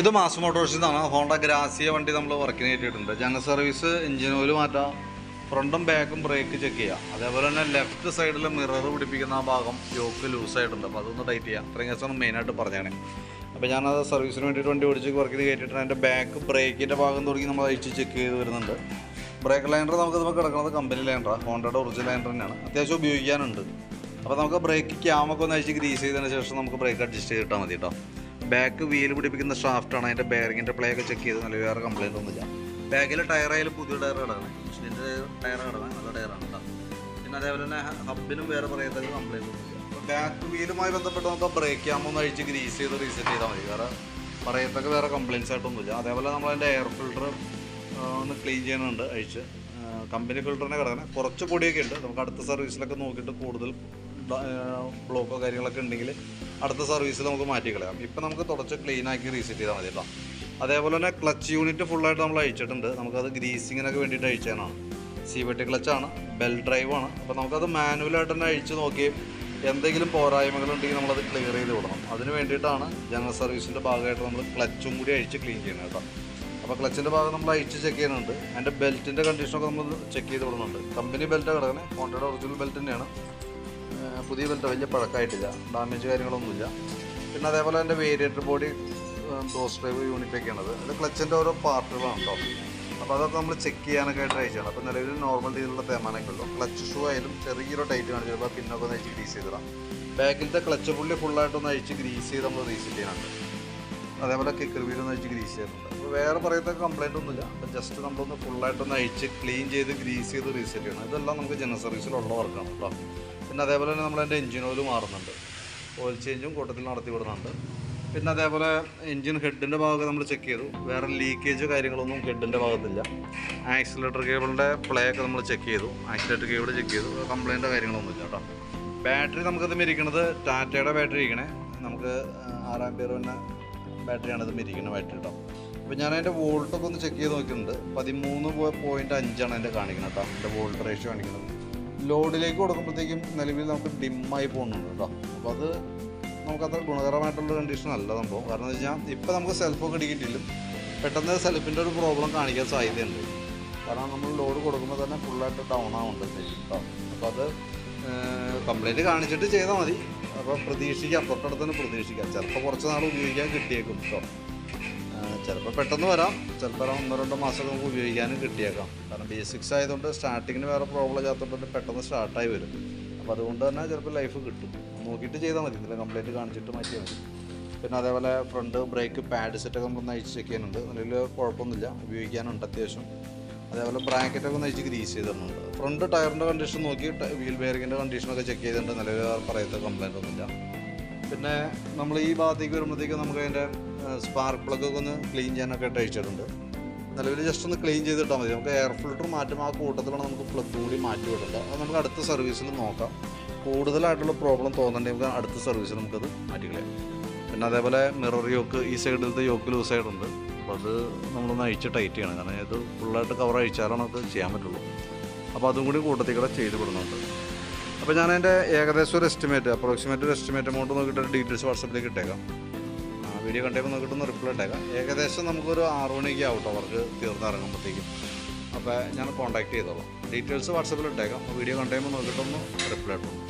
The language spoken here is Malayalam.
ഇത് മാസ് മോട്ടോഴ്സിൽ നിന്നാണ് ഹോണ്ട ഗ്രാസിയ വണ്ടി നമ്മൾ വർക്കിന് കയറ്റിയിട്ടുണ്ട്. ജനറൽ സർവീസ് എഞ്ചിൻ ഓയിൽ മാറ്റാം. ഫ്രണ്ടും ബാക്കും ബ്രേക്ക് ചെക്ക് ചെയ്യാം. അതേപോലെ തന്നെ ലെഫ്റ്റ് സൈഡിൽ മിറർ പിടിപ്പിക്കുന്ന ആ ഭാഗം യോക്ക് ലൂസായിട്ടുണ്ട് അപ്പോൾ അതൊന്ന് ടൈറ്റ് ചെയ്യാം. ഇത്രയും കേസാണ് മെയിനായിട്ട് പറഞ്ഞാണ് അപ്പോൾ ഞാനത് സർവീസിന് വേണ്ടിയിട്ട് വണ്ടി ഓടിച്ച് വർക്കിന് കയറ്റിയിട്ട് അതിന്റെ ബാക്ക് ബ്രേക്കിന്റെ ഭാഗം തുടങ്ങി നമ്മൾ അഴിച്ച് ചെക്ക് ചെയ്ത് വരുന്നുണ്ട്. ബ്രേക്ക് ലൈൻഡർ നമുക്ക് നമുക്ക് കിടക്കുന്നത് കമ്പനി ലൈൻഡറാണ് ഹോണ്ടയുടെ ഒറിജിനൽ ലൈൻഡർ തന്നെയാണ്. അത്യാവശ്യം ഉപയോഗിക്കാനുണ്ട്. അപ്പോൾ നമുക്ക് ബ്രേക്ക് ക്യാമൊക്കെ ഒന്ന് അഴിച്ച് ഗ്രീസ് ചെയ്തതിന് ശേഷം നമുക്ക് ബ്രേക്ക് അഡ്ജസ്റ്റ് ചെയ്തിട്ടാൽ മതി കേട്ടോ ബാക്ക് വീൽ പിടിപ്പിക്കുന്ന ഷാഫ്റ്റാണ് അതിന്റെ ബെയറിങ്ങിന്റെ പ്ലേ ഒക്കെ ചെക്ക് ചെയ്ത് നല്ല വേറെ കംപ്ലൈന്റ് ഒന്നുമില്ല. ബാക്കിലെ ടയറായാലും പുതിയ ടയർ കിടക്കണം ഇൻഷിന്റെ ടയർ കിടക്കണം നല്ല ടയറാണ് പിന്നെ അതേപോലെ തന്നെ ഹബിനും വേറെ പറയത്തക്ക കംപ്ലൈന്റ് ഒന്നുമില്ല. ബാക്ക് വീലുമായി ബന്ധപ്പെട്ട് നമുക്ക് ബ്രേക്ക് ആകുമ്പോൾ അഴിച്ച് ഗ്രീസ് ചെയ്ത് റീസെറ്റ് ചെയ്താൽ മതി. വേറെ പറയത്തൊക്കെ വേറെ കംപ്ലയിൻസ് ആയിട്ടൊന്നുമില്ല. അതേപോലെ നമ്മളതിന്റെ എയർ ഫിൽട്ടർ ഒന്ന് ക്ലീൻ ചെയ്യുന്നുണ്ട് അഴിച്ച്. കമ്പനി ഫിൽട്ടറിനെ കിടക്കണം. കുറച്ച് പൊടിയൊക്കെ ഉണ്ട്. നമുക്ക് അടുത്ത സർവീസിലൊക്കെ നോക്കിയിട്ട് കൂടുതൽ ബ്ലോക്കോ കാര്യങ്ങളൊക്കെ ഉണ്ടെങ്കിൽ അടുത്ത സർവീസിൽ നമുക്ക് മാറ്റി കളയാം. ഇപ്പം നമുക്ക് തുടച്ച് ക്ലീൻ ആക്കി റീസെറ്റ് ചെയ്താൽ മതി കേട്ടോ. അതേപോലെ തന്നെ ക്ലച്ച് യൂണിറ്റ് ഫുള്ളായിട്ട് നമ്മൾ അഴിച്ചിട്ടുണ്ട്. നമുക്കത് ഗ്രീസിങ്ങിനൊക്കെ വേണ്ടിയിട്ട് അഴിച്ചാണ് സി വെട്ടി ക്ലച്ചാണ് ബെൽ ഡ്രൈവാണ് അപ്പോൾ നമുക്കത് മാനുവലായിട്ട് തന്നെ അഴിച്ച് നോക്കി എന്തെങ്കിലും പോരായ്മകളുണ്ടെങ്കിൽ നമ്മളത് ക്ലിയർ ചെയ്ത് വിടണം. അതിന് വേണ്ടിയിട്ടാണ് ജനറൽ സർവീസിന്റെ ഭാഗമായിട്ട് നമ്മൾ ക്ലച്ചും കൂടി അഴിച്ച് ക്ലീൻ ചെയ്യണം കേട്ടോ. അപ്പോൾ ക്ലച്ചിന്റെ ഭാഗം നമ്മൾ അഴിച്ച് ചെക്ക് ചെയ്യുന്നുണ്ട്. അതിന്റെ ബെൽറ്റിന്റെ കണ്ടീഷനൊക്കെ നമ്മൾ ചെക്ക് ചെയ്ത് വിടുന്നുണ്ട്. കമ്പനി ബെൽറ്റ് കിടക്കണേ. ഹോണ്ടയുടെ ഒറിജിനൽ ബെൽറ്റ് തന്നെയാണ്. പുതിയ ബെൽറ്റ് വലിയ പഴക്കമായിട്ടില്ല. ഡാമേജ് കാര്യങ്ങളൊന്നുമില്ല. പിന്നെ അതേപോലെ എന്റെ variator body dose drive unit ഒക്കെയാണത് അത് ക്ലച്ചിന്റെ ഓരോ പാർട്ടുകളാണ് കേട്ടോ അപ്പോൾ അതൊക്കെ നമ്മൾ ചെക്ക് ചെയ്യാനൊക്കെ ആയിട്ട് അയച്ചാണ് അപ്പോൾ നിലവിൽ നോർമൽ രീതിയിലുള്ള തേമാനൊക്കെ ഉള്ളൂ. ക്ലച്ച് ഷൂ ആയാലും ചെറിയൊരു ടൈറ്റ് കാണിച്ചു ചിലപ്പോൾ പിന്നൊക്കെ ഒന്ന് അഴിച്ച് ഗ്രീസ് ചെയ്തിടാം ബാക്കിലത്തെ ക്ലച്ച് പുള്ളി ഫുള്ളായിട്ടൊന്ന് അഴിച്ച് ഗ്രീസ് ചെയ്ത് നമ്മൾ റീസെറ്റ് ചെയ്യാനുണ്ട്. അതേപോലെ കിക്കർ വീലൊന്ന് അഴിച്ച് ഗ്രീസ് ചെയ്തിട്ടുണ്ട് അപ്പോൾ വേറെ പറയത്ത കംപ്ലൈന്റ് ഒന്നുമില്ല. അപ്പോൾ ജസ്റ്റ് നമ്മളൊന്ന് ഫുള്ളായിട്ടൊന്ന് അഴിച്ച് ക്ലീൻ ചെയ്ത് ഗ്രീസ് ചെയ്ത് റീസെറ്റ് ചെയ്യണം. ഇതെല്ലാം നമുക്ക് ജനറൽ സർവീസിലുള്ള വർക്കാണ് കേട്ടോ പിന്നെ അതേപോലെ തന്നെ നമ്മളതിന്റെ എൻജിൻ ഓയിൽ മാറുന്നുണ്ട്. ഓയിൽ ചേഞ്ചും കൂട്ടത്തിൽ നടത്തി വിടുന്നുണ്ട്. പിന്നെ അതേപോലെ എഞ്ചിൻ ഹെഡിന്റെ ഭാഗമൊക്കെ നമ്മൾ ചെക്ക് ചെയ്തു. വേറെ ലീക്കേജ് കാര്യങ്ങളൊന്നും ഹെഡിന്റെ ഭാഗത്തില്ല. ആക്സിലേറ്റർ കേബിളിന്റെ പ്ലേ ഒക്കെ നമ്മൾ ചെക്ക് ചെയ്തു. ആക്സിലേറ്റർ കേബിൾ ചെക്ക് ചെയ്തു. കംപ്ലൈന്റോ കാര്യങ്ങളൊന്നുമില്ല കേട്ടോ. ബാറ്ററി നമുക്കത് മിരിക്കണത് ടാറ്റയുടെ ബാറ്ററി ഇരിക്കണേ. നമുക്ക് ആറാം പേര് തന്നെ ബാറ്ററിയാണ് ഇത് ഇരിക്കുന്ന ബാറ്ററി കേട്ടോ. അപ്പോൾ ഞാൻ അതിന്റെ വോൾട്ടൊക്കെ ഒന്ന് ചെക്ക് ചെയ്ത് നോക്കിയിട്ടുണ്ട്. പതിമൂന്ന് പോയിന്റ് അഞ്ചാണ് എന്റെ കാണിക്കുന്നത് കേട്ടോ. എന്റെ വോൾട്ട് റേഷ്യോ കാണിക്കുന്നത്. ലോഡിലേക്ക് കൊടുക്കുമ്പോഴത്തേക്കും നിലവിൽ നമുക്ക് ഡിമ്മായി പോകുന്നുണ്ട് കേട്ടോ. അപ്പോൾ അത് നമുക്കത്ര ഗുണകരമായിട്ടുള്ള കണ്ടീഷൻ അല്ല സംഭവം. കാരണം എന്ന് വെച്ചാൽ ഇപ്പോൾ നമുക്ക് സെൽഫൊക്കെ ഇടിക്കിട്ടില്ല പെട്ടെന്ന് സെൽഫിന്റെ ഒരു പ്രോബ്ലം കാണിക്കാൻ സാധ്യതയുണ്ട്. കാരണം നമ്മൾ ലോഡ് കൊടുക്കുമ്പോൾ തന്നെ ഫുള്ളായിട്ട് ഡൗൺ ആവുന്നുണ്ട് കേട്ടോ അപ്പോൾ അത് കംപ്ലൈന്റ് കാണിച്ചിട്ട് ചെയ്താൽ മതി. അപ്പോൾ പ്രതീക്ഷിക്കാം തൊട്ടടുത്ത് തന്നെ പ്രതീക്ഷിക്കാം. ചിലപ്പോൾ കുറച്ച് നാൾ ഉപയോഗിക്കാൻ കിട്ടിയേക്കും കേട്ടോ ചിലപ്പോൾ പെട്ടെന്ന് വരാം. ചിലപ്പോൾ ഒന്നോ രണ്ടോ മാസമൊക്കെ നമുക്ക് ഉപയോഗിക്കാനും കിട്ടിയേക്കാം. കാരണം ബേസിക്സ് ആയതുകൊണ്ട് സ്റ്റാർട്ടിങ്ങിന് വേറെ പ്രോബ്ലം ഇല്ലാത്തതുകൊണ്ട് പെട്ടെന്ന് സ്റ്റാർട്ടായി വരും. അപ്പോൾ അതുകൊണ്ട് തന്നെ ചിലപ്പോൾ ലൈഫ് കിട്ടും. നോക്കിയിട്ട് ചെയ്താൽ മതി. ഇതിൽ കംപ്ലൈന്റ് കാണിച്ചിട്ട് മാറ്റിയാൽ മതി. പിന്നെ അതേപോലെ ഫ്രണ്ട് ബ്രേക്ക് പാഡ് സെറ്റൊക്കെ നമുക്ക് നയിച്ച് ചെക്ക് ചെയ്യുന്നുണ്ട് അതിൽ കുഴപ്പമൊന്നുമില്ല. ഉപയോഗിക്കാനുണ്ട് അത്യാവശ്യം. അതേപോലെ ബ്രാക്കറ്റൊക്കെ ഒന്ന് അയച്ച് ഗ്രീസ് ചെയ്തിട്ടുണ്ട് ഫ്രണ്ട് ടയറിന്റെ കണ്ടീഷൻ നോക്കി വീൽ ബെയറിങ്ങിന്റെ കണ്ടീഷനൊക്കെ ചെക്ക് ചെയ്തിട്ടുണ്ട്. നിലവിൽ പറയത്തെ കംപ്ലൈന്റ് ഒന്നുമില്ല. പിന്നെ നമ്മൾ ഈ ഭാഗത്തേക്ക് വരുമ്പോഴത്തേക്കും നമുക്ക് അതിന്റെ സ്പാർക്ക് പ്ലഗ് ഒക്കെ ഒന്ന് ക്ലീൻ ചെയ്യാനൊക്കെ അയച്ചിട്ടുണ്ട് നിലവിൽ ജസ്റ്റ് ഒന്ന് ക്ലീൻ ചെയ്തിട്ടാൽ മതി. നമുക്ക് എയർ ഫിൽട്ടർ മാറ്റും ആ കൂട്ടത്തിലാണ് നമുക്ക് പ്ലഗ് കൂടി മാറ്റി വിടേണ്ടത് അത് നമുക്ക് അടുത്ത സർവീസിൽ നോക്കാം. കൂടുതലായിട്ടുള്ള പ്രോബ്ലം തോന്നണ്ടെങ്കിൽ നമുക്ക് അടുത്ത സർവീസിൽ നമുക്കത് മാറ്റിക്കളയാം പിന്നെ അതേപോലെ മിറർ യോക്ക് ഈ സൈഡിലത്തെ യോക്ക് ലൂസ് സൈഡുണ്ട് അപ്പോൾ അത് നമ്മളൊന്ന് അഴിച്ച് ടൈറ്റ് ചെയ്യണം. കാരണം ഇത് ഫുള്ളായിട്ട് കവർ അഴിച്ചാലാണ് അത് ചെയ്യാൻ പറ്റുള്ളൂ. അപ്പോൾ അതും കൂടി കൂട്ടത്തിൽ കൂടെ ചെയ്ത് വിടുന്നുണ്ട് അപ്പോൾ ഞാൻ എന്റെ ഏകദേശം ഒരു എസ്റ്റിമേറ്റ് അപ്രോക്സിമേറ്റ് ഒരു എസ്റ്റിമേറ്റ് എമൗണ്ട് നോക്കിയിട്ട് ഡീറ്റെയിൽസ് വാട്സപ്പിലേക്ക് ഇട്ടേക്കാം. ആ, വീഡിയോ കണ്ടപ്പോൾ നോക്കിയിട്ടൊന്ന് റിപ്ലൈ ഇട്ടേക്കാം. ഏകദേശം നമുക്കൊരു ആറ് മണിക്ക് ആവട്ടോ അവർക്ക് തീർന്നിറങ്ങുമ്പോഴത്തേക്കും അപ്പോൾ ഞാൻ കോൺടാക്ട് ചെയ്തോളാം. ഡീറ്റെയിൽസ് വാട്സപ്പിൽ ഇട്ടേക്കാം. വീഡിയോ കണ്ടുമ്പോൾ നോക്കിയിട്ടൊന്ന് റിപ്ലൈ ഇട്ടോളൂ.